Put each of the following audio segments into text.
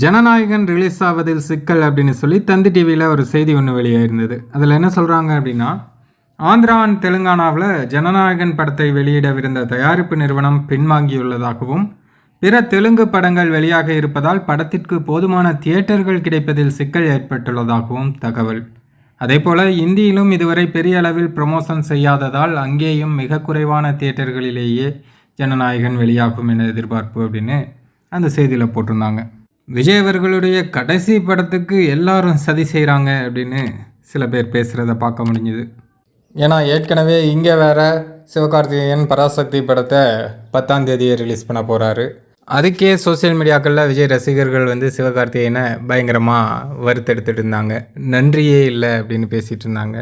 Jananayagan release ஆவதில் சிக்கல் அப்படின்னு சொல்லி தந்தி டிவியில் ஒரு செய்தி ஒன்று வெளியாயிருந்தது. அதில் என்ன சொல்கிறாங்க அப்படின்னா ஆந்திரா அண்ட் தெலுங்கானாவில் ஜனநாயகன் படத்தை வெளியிடவிருந்த தயாரிப்பு நிறுவனம் பின்வாங்கியுள்ளதாகவும் பிற தெலுங்கு படங்கள் வெளியாக இருப்பதால் படத்திற்கு போதுமான தியேட்டர்கள் கிடைப்பதில் சிக்கல் ஏற்பட்டுள்ளதாகவும் தகவல். அதேபோல இந்தியிலும் இதுவரை பெரிய அளவில் ப்ரமோஷன் செய்யாததால் அங்கேயும் மிக குறைவான தியேட்டர்களிலேயே ஜனநாயகன் வெளியாகும் என எதிர்பார்ப்பு அப்படின்னு அந்த செய்தியில் போட்டிருந்தாங்க. விஜய் அவர்களுடைய கடைசி படத்துக்கு எல்லாரும் சதி செய்கிறாங்க அப்படின்னு சில பேர் பேசுகிறத பார்க்க முடிஞ்சுது. ஏன்னா ஏற்கனவே இங்கே வேற சிவகார்த்திகேயன் பராசக்தி படத்தை பத்தாம் தேதியை ரிலீஸ் பண்ண போகிறாரு அதுக்கே சோஷியல் மீடியாக்களில் விஜய் ரசிகர்கள் வந்து சிவகார்த்திகேயனை பயங்கரமாக வறுத்தெடுத்துட்டு இருந்தாங்க. நன்றியே இல்லை அப்படின்னு பேசிகிட்டு இருந்தாங்க.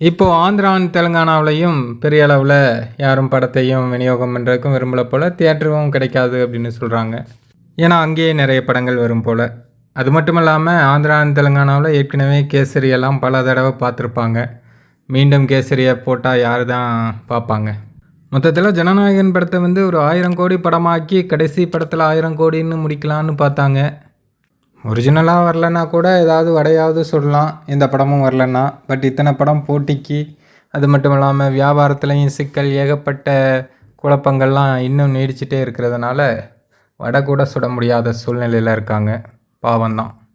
இப்போது ஆந்திரா தெலுங்கானாவிலையும் பெரிய அளவில் யாரும் படத்தையும் விநியோகம் பண்ணுறதுக்கும் விரும்பல போல் தியேட்டரும் கிடைக்காது அப்படின்னு சொல்கிறாங்க ஏன்னா அங்கேயே நிறைய படங்கள் வரும் போல். அது மட்டும் இல்லாமல் ஆந்திரா and தெலுங்கானாவில் ஏற்கனவே கேசரியெல்லாம் பல தடவை பார்த்துருப்பாங்க. மீண்டும் கேசரியை போட்டால் யார் தான் பார்ப்பாங்க. மொத்தத்தில் ஜனநாயகன் படத்தை வந்து ஒரு ஆயிரம் கோடி படமாக்கி கடைசி படத்தில் ஆயிரம் கோடின்னு முடிக்கலான்னு பார்த்தாங்க. ஒரிஜினலாக வரலன்னா கூட ஏதாவது வடையாவது சொல்லலாம் எந்த படமும் வரலன்னா. பட் இத்தனை படம் போட்டிக்கு அது மட்டும் இல்லாமல் வியாபாரத்துலேயும் சிக்கல் ஏகப்பட்ட குழப்பங்கள்லாம் இன்னும் நீடிச்சிட்டே இருக்கிறதுனால வடை கூட சுட முடியாத சூழ்நிலையில் இருக்காங்க. பாவம்தான்.